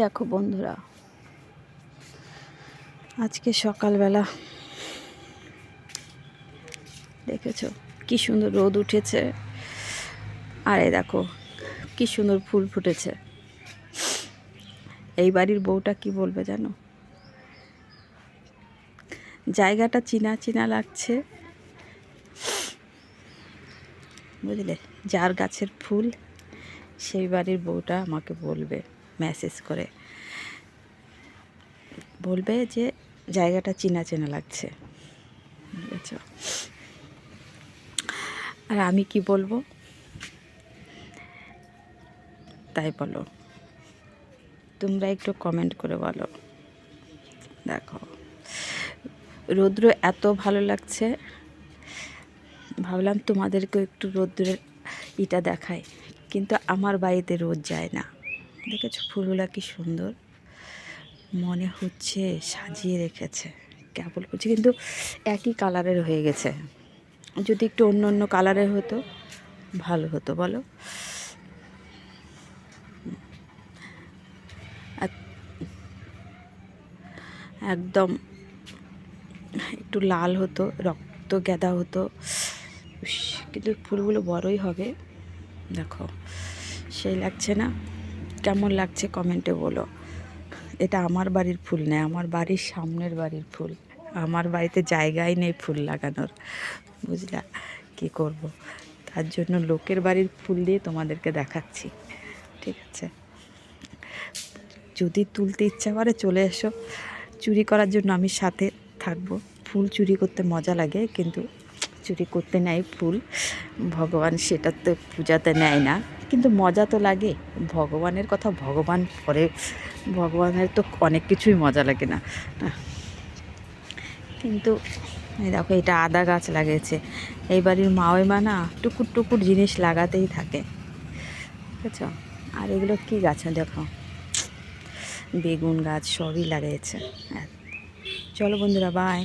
দেখো বন্ধুরা, আজকে সকালবেলা দেখেছ কি সুন্দর রোদ উঠেছে? আর দেখো, কি সুন্দর ফুল ফুটেছে। এই বাড়ির বউটা কি বলবে জানো? জায়গাটা চিনা চিনা লাগছে। বুঝলে? যার গাছের ফুল, সেই বাড়ির বউটা আমাকে বলবে। মেসেজ করে। বলবে যে, জায়গাটা চেনা চেনা লাগছে। বুঝেছ? আর আমি কি বলব? তাই বলো। তোমরা একটু কমেন্ট করে বলো। দেখো। রৌদ্র এত ভালো লাগছে। ভাবলাম তোমাদেরকে একটু রৌদ্রের ইটা দেখাই। কিন্তু আমার বাড়িতে রোদ যায় না। দেখেছ ফুলগুলা কি সুন্দর? মনে হচ্ছে সাজিয়ে রেখেছে। কেবল করছে, কিন্তু একই কালারের হয়ে গেছে। যদি একটু অন্য অন্য কালারের হতো, ভালো হতো, বলো। এক- একদম একটু লাল হতো, রক্ত গেঁদা হতো। কিন্তু ফুলগুলো বড়ই হবে। দেখো, সেই লাগছে না। কেমন লাগছে কমেন্টে বলো। এটা আমার বাড়ির ফুল নয় আমার বাড়ির সামনের বাড়ির ফুল। আমার বাড়িতে জায়গাই নেই ফুল লাগানোর, বুঝলা? কি করব? তার জন্য লোকের বাড়ির ফুল দিয়ে তোমাদেরকে দেখাচ্ছি, ঠিক আছে? যদি তুলতে ইচ্ছা করে চলে এসো। চুরি করার জন্য আমি সাথে থাকব। ফুল চুরি করতে মজা লাগে, কিন্তু চুরি করতে নেয় ফুল। ভগবান সেটা তো পূজাতে নেয় না। কিন্তু মজা তো লাগে। ভগবানের কথা ভগবান পরে ভগবানের তো অনেক কিছুই মজা লাগে না। কিন্তু দেখো এটা আদা গাছ লাগিয়েছে। এই বাড়ির মাওই মা না টুকুর টুকুর জিনিস লাগাতেই থাকে। বুঝেছ? আর এগুলো কী গাছ দেখো? বেগুন গাছ সবই লাগিয়েছে চলো বন্ধুরা বাই